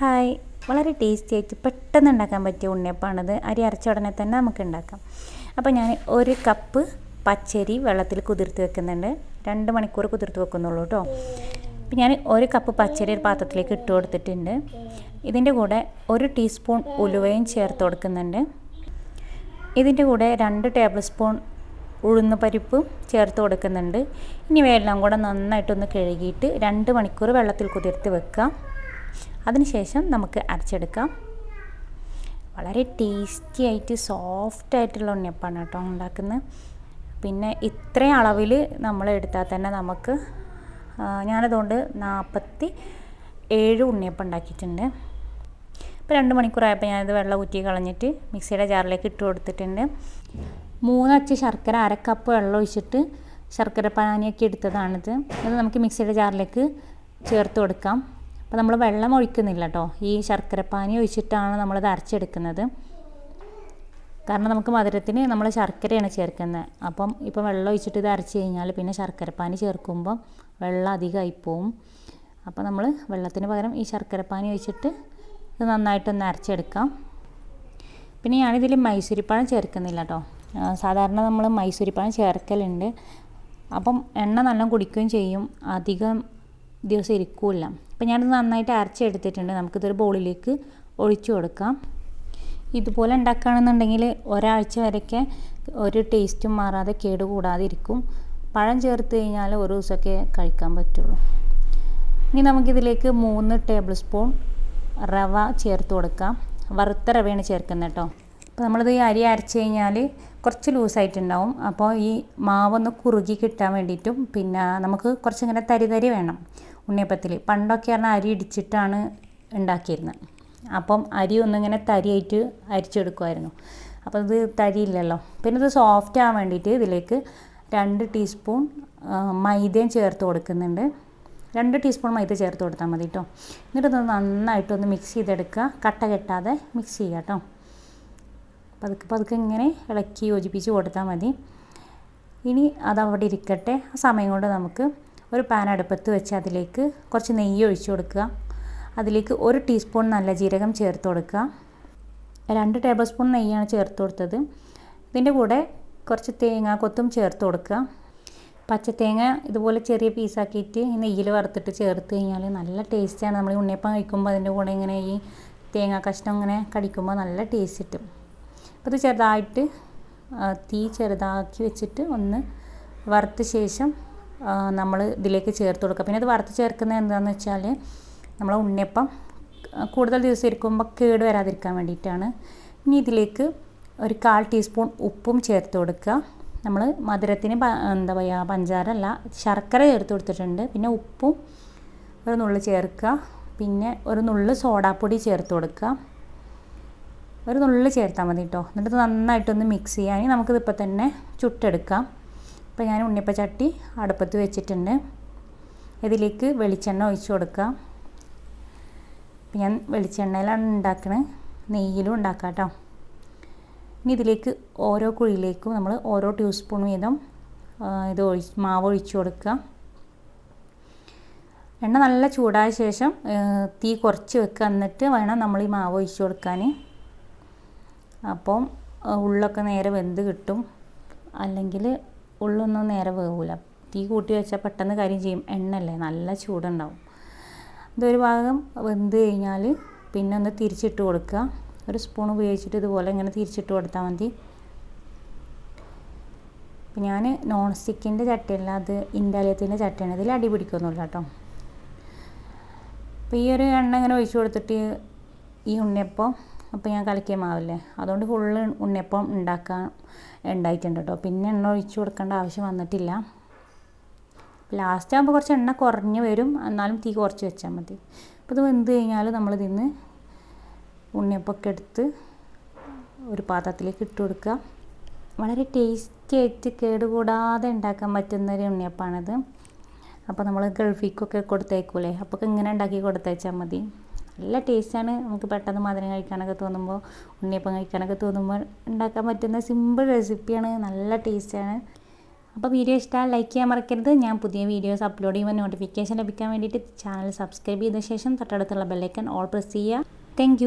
Hi. വളരെ tasty ആയിട്ട് പെട്ടെന്ന് ഉണ്ടാക്കാൻ പറ്റിയ ഉണ്ണിയപ്പമാണിത്. അരി അരച്ച ഉടനെ തന്നെ നമുക്ക് ഉണ്ടാക്കാം. അപ്പോൾ ഞാൻ ഒരു കപ്പ് പച്ചരി വെള്ളത്തിൽ കുതിർത്ത് വെക്കുന്നുണ്ട്. രണ്ട് മണിക്കൂർ കുതിർത്ത് വെക്കുന്നുള്ളൂ കേട്ടോ അപ്പം ഞാൻ ഒരു കപ്പ് പച്ചരി ഒരു പാത്രത്തിലേക്ക് ഇട്ട് കൊടുത്തിട്ടുണ്ട്. ഇതിന്റെ കൂടെ ഒരു ടീസ്പൂൺ ഉലുവയും ചേർത്ത് കൊടുക്കുന്നുണ്ട്. ഇതിന്റെ കൂടെ രണ്ട് ടേബിൾ സ്പൂൺ ഉഴുന്ന് പരിപ്പും ചേർത്ത് കൊടുക്കുന്നുണ്ട്. ഇനി വെള്ളം കൂടെ നന്നായിട്ടൊന്ന് കഴുകിയിട്ട് രണ്ട് മണിക്കൂർ വെള്ളത്തിൽ കുതിർത്ത് വെക്കാം. അതിനുശേഷം നമുക്ക് അരച്ചെടുക്കാം. വളരെ ടേസ്റ്റി ആയിട്ട് സോഫ്റ്റ് ആയിട്ടുള്ള ഉണ്ണിയപ്പാണ് കേട്ടോ ഉണ്ടാക്കുന്നത്. പിന്നെ ഇത്രയും അളവിൽ നമ്മൾ എടുത്താൽ തന്നെ നമുക്ക് ഞാനതുകൊണ്ട് നാൽപ്പത്തി ഏഴ് ഉണ്ണിയപ്പം ഉണ്ടാക്കിയിട്ടുണ്ട്. ഇപ്പോൾ രണ്ട് മണിക്കൂറായപ്പോൾ ഞാനിത് വെള്ളം ഊറ്റി കളഞ്ഞിട്ട് മിക്സിയുടെ ജാറിലേക്ക് ഇട്ട് കൊടുത്തിട്ടുണ്ട്. മൂന്നച്ച് ശർക്കര അര കപ്പ് വെള്ളം ഒഴിച്ചിട്ട് ശർക്കര പാനിയൊക്കെ എടുത്തതാണിത്. അത് നമുക്ക് മിക്സിയുടെ ജാറിലേക്ക് ചേർത്ത് കൊടുക്കാം. അപ്പോൾ നമ്മൾ വെള്ളം ഒഴിക്കുന്നില്ല കേട്ടോ ഈ ശർക്കരപ്പാനി ഒഴിച്ചിട്ടാണ് ഇത് അരച്ചെടുക്കുന്നത്. കാരണം നമുക്ക് മധുരത്തിന് നമ്മൾ ശർക്കരയാണ് ചേർക്കുന്നത് അപ്പം ഇപ്പം വെള്ളം ഒഴിച്ചിട്ട് ഇത് അരച്ച് കഴിഞ്ഞാൽ പിന്നെ ശർക്കരപ്പാനി ചേർക്കുമ്പോൾ വെള്ളം അധികമായി പോവും. അപ്പോൾ നമ്മൾ വെള്ളത്തിന് പകരം ഈ ശർക്കരപ്പാനി ഒഴിച്ചിട്ട് ഇത് നന്നായിട്ടൊന്ന് അരച്ചെടുക്കാം. പിന്നെ ഞാനിതിൽ മൈസൂരിപ്പഴം ചേർക്കുന്നില്ല കേട്ടോ സാധാരണ നമ്മൾ മൈസൂരിപ്പഴം ചേർക്കലുണ്ട്. അപ്പം എണ്ണ നല്ല കുടിക്കുകയും ചെയ്യും. അധികം ദിവസം ഇരിക്കില്ല അപ്പം ഞാനത് നന്നായിട്ട് അരച്ചെടുത്തിട്ടുണ്ട്. നമുക്കിതൊരു ബോളിലേക്ക് ഒഴിച്ചു കൊടുക്കാം. ഇതുപോലെ ഉണ്ടാക്കുകയാണെന്നുണ്ടെങ്കിൽ ഒരാഴ്ച വരെയൊക്കെ ഒരു ടേസ്റ്റും മാറാതെ കേടുകൂടാതെ ഇരിക്കും പഴം ചേർത്ത് കഴിഞ്ഞാൽ ഒരു ദിവസമൊക്കെ കഴിക്കാൻ പറ്റുള്ളൂ. ഇനി നമുക്കിതിലേക്ക് മൂന്ന് ടേബിൾ സ്പൂൺ റവ ചേർത്ത് കൊടുക്കാം. വറുത്ത റവയാണ് ചേർക്കുന്നത് കേട്ടോ. അപ്പോൾ നമ്മളിത് ഈ അരി അരച്ച് കഴിഞ്ഞാൽ കുറച്ച് ലൂസായിട്ടുണ്ടാവും. അപ്പോൾ ഈ മാവൊന്ന് കുറുകി കിട്ടാൻ വേണ്ടിയിട്ടും പിന്നെ നമുക്ക് കുറച്ചിങ്ങനെ തരി തരി വേണം. ഉണ്ണിയപ്പത്തിൽ പണ്ടൊക്കെ പറഞ്ഞാൽ അരി ഇടിച്ചിട്ടാണ് ഉണ്ടാക്കിയിരുന്നത് അപ്പം അരി ഒന്നിങ്ങനെ തരിയായിട്ട് അരിച്ചെടുക്കുമായിരുന്നു അപ്പോൾ ഇത് തരിയില്ലല്ലോ. പിന്നെ ഇത് സോഫ്റ്റ് ആവാൻ വേണ്ടിയിട്ട് ഇതിലേക്ക് രണ്ട് ടീസ്പൂൺ മൈദയും ചേർത്ത് കൊടുക്കുന്നുണ്ട്. രണ്ട് ടീസ്പൂൺ മൈദ ചേർത്ത് കൊടുത്താൽ മതി കേട്ടോ എന്നിട്ടൊന്ന് നന്നായിട്ടൊന്ന് മിക്സ് ചെയ്തെടുക്കുക. കട്ട കെട്ടാതെ മിക്സ് ചെയ്യുക കേട്ടോ പതുക്കെ പതുക്കെ ഇങ്ങനെ ഇളക്കി യോജിപ്പിച്ച് കൊടുത്താൽ മതി. ഇനി അതവിടെ ഇരിക്കട്ടെ. ആ സമയം കൊണ്ട് നമുക്ക് ഒരു പാൻ അടുപ്പത്ത് വെച്ച് അതിലേക്ക് കുറച്ച് നെയ്യ് ഒഴിച്ചു കൊടുക്കുക. അതിലേക്ക് ഒരു ടീസ്പൂൺ നല്ല ജീരകം ചേർത്ത് കൊടുക്കുക. രണ്ട് ടേബിൾ സ്പൂൺ നെയ്യാണ് ചേർത്ത് കൊടുത്തത്. ഇതിന്റെ കൂടെ കുറച്ച് തേങ്ങ കൊത്തും ചേർത്ത് കൊടുക്കുക. പച്ചത്തേങ്ങ ഇതുപോലെ ചെറിയ പീസാക്കിയിട്ട് ഈ നെയ്യിൽ വറുത്തിട്ട് ചേർത്ത് കഴിഞ്ഞാൽ നല്ല ടേസ്റ്റാണ് നമ്മൾ ഉണ്ണിയപ്പം കഴിക്കുമ്പോൾ അതിന്റെ കൂടെ ഇങ്ങനെ ഈ തേങ്ങാ കഷ്ണം ഇങ്ങനെ കടിക്കുമ്പോൾ നല്ല ടേസ്റ്റ് കിട്ടും. അപ്പോൾ ഇത് ചെറുതായിട്ട് തീ ചെറുതാക്കി വെച്ചിട്ട് ഒന്ന് വറുത്ത ശേഷം നമ്മൾ ഇതിലേക്ക് ചേർത്ത് കൊടുക്കുക. പിന്നെ അത് വറുത്ത് ചേർക്കുന്നത് എന്താണെന്ന് വെച്ചാൽ നമ്മൾ ഉണ്ണിയപ്പം കൂടുതൽ ദിവസം ഇരിക്കുമ്പോൾ കേട് വരാതിരിക്കാൻ വേണ്ടിയിട്ടാണ്. ഇനി ഇതിലേക്ക് ഒരു കാൽ ടീസ്പൂൺ ഉപ്പും ചേർത്ത് കൊടുക്കുക. നമ്മൾ മധുരത്തിന് എന്താ പറയുക പഞ്ചാര അല്ല ശർക്കര ചേർത്ത് കൊടുത്തിട്ടുണ്ട്. പിന്നെ ഉപ്പും ഒരു നുള്ളു ചേർക്കുക. പിന്നെ ഒരു നുള്ളു സോഡാപ്പൊടി ചേർത്ത് കൊടുക്കുക. ഒരു നുള്ളു ചേർത്താൽ മതി കേട്ടോ. എന്നിട്ട് നന്നായിട്ടൊന്ന് മിക്സ് ചെയ്യാൻ നമുക്കിതിപ്പോൾ തന്നെ ചുട്ടെടുക്കാം. ഇപ്പോൾ ഞാൻ ഉണ്ണിയപ്പ ചട്ടി അടുപ്പത്ത് വെച്ചിട്ടുണ്ട്. ഇതിലേക്ക് വെളിച്ചെണ്ണ ഒഴിച്ച് കൊടുക്കാം ഇപ്പം ഞാൻ വെളിച്ചെണ്ണയിലാണ് ഉണ്ടാക്കണത് നെയ്യിലും ഉണ്ടാക്കാം കേട്ടോ. ഇനി ഇതിലേക്ക് ഓരോ കുഴിയിലേക്കും നമ്മൾ ഓരോ ടീസ്പൂൺ വീതം ഇത് ഒഴി മാവ് ഒഴിച്ചു കൊടുക്കുക. എണ്ണ നല്ല ചൂടായ ശേഷം തീ കുറച്ച് വെക്കുക. എന്നിട്ട് വേണം നമ്മൾ ഈ മാവ് ഒഴിച്ചു കൊടുക്കാൻ. അപ്പം ഉള്ളൊക്കെ നേരെ വെന്ത് കിട്ടും. അല്ലെങ്കിൽ ഉള്ളൊന്നും നേരെ വേവില്ല തീ കൂട്ടി വെച്ചാൽ പെട്ടെന്ന് കാര്യം ചെയ്യും. എണ്ണല്ലേ? നല്ല ചൂടുണ്ടാവും. ഇതൊരു ഭാഗം വെന്ത് കഴിഞ്ഞാൽ പിന്നെ ഒന്ന് തിരിച്ചിട്ട് കൊടുക്കുക. ഒരു സ്പൂൺ ഉപയോഗിച്ചിട്ട് ഇതുപോലെ ഇങ്ങനെ തിരിച്ചിട്ട് കൊടുത്താൽ മതി. ഞാൻ നോൺ സ്റ്റിക്കിന്റെ ചട്ടിയല്ല അത് ഇൻഡാലിയത്തിന്റെ ചട്ടിയാണ്. ഇതിൽ അടി പിടിക്കൊന്നുമില്ല കേട്ടോ. അപ്പോൾ ഈ ഒരു എണ്ണ ഇങ്ങനെ ഒഴിച്ചു കൊടുത്തിട്ട് ഈ ഉണ്ണിയപ്പം അപ്പോൾ ഞാൻ കലക്കിയ മാവല്ലേ? അതുകൊണ്ട് ഫുള്ള് ഉണ്ണിയപ്പം ഉണ്ടാക്കാൻ ഉണ്ടായിട്ടുണ്ട് കേട്ടോ പിന്നെ എണ്ണ ഒഴിച്ച് കൊടുക്കേണ്ട ആവശ്യം വന്നിട്ടില്ല. ലാസ്റ്റ് ആകുമ്പോൾ കുറച്ച് എണ്ണ കുറഞ്ഞ് വരും. എന്നാലും തീ കുറച്ച് വെച്ചാൽ മതി. അപ്പോൾ ഇത് വെന്ത് കഴിഞ്ഞാൽ നമ്മളിതിന്ന് ഉണ്ണിയപ്പമൊക്കെ എടുത്ത് ഒരു പാത്രത്തിലേക്ക് ഇട്ട് കൊടുക്കുക. വളരെ ടേസ്റ്റി ആയിട്ട് കേടുകൂടാതെ ഉണ്ടാക്കാൻ പറ്റുന്ന ഒരു ഉണ്ണിയപ്പാണിത്. അപ്പോൾ നമ്മൾ ഗൾഫിക്കൊക്കെ കൊടുത്തേക്കൂലേ? അപ്പോൾ ഇങ്ങനെ ഉണ്ടാക്കി കൊടുത്തേച്ചാൽ മതി. നല്ല ടേസ്റ്റാണ്. നമുക്ക് പെട്ടെന്ന് മധുരം കഴിക്കാനൊക്കെ തോന്നുമ്പോൾ ഉണ്ണിയപ്പം കഴിക്കാനൊക്കെ തോന്നുമ്പോൾ ഉണ്ടാക്കാൻ പറ്റുന്ന സിമ്പിൾ റെസിപ്പിയാണ് നല്ല ടേസ്റ്റാണ് അപ്പോൾ വീഡിയോ ഇഷ്ടമായാൽ ലൈക്ക് ചെയ്യാൻ മറക്കരുത്. ഞാൻ പുതിയ വീഡിയോസ് അപ്ലോഡ് ചെയ്യുമ്പോൾ നോട്ടിഫിക്കേഷൻ ലഭിക്കാൻ വേണ്ടിയിട്ട് ചാനൽ സബ്സ്ക്രൈബ് ചെയ്ത ശേഷം തൊട്ടടുത്തുള്ള ബെല്ലൈക്കൺ ഓൾ പ്രസ് ചെയ്യുക. താങ്ക്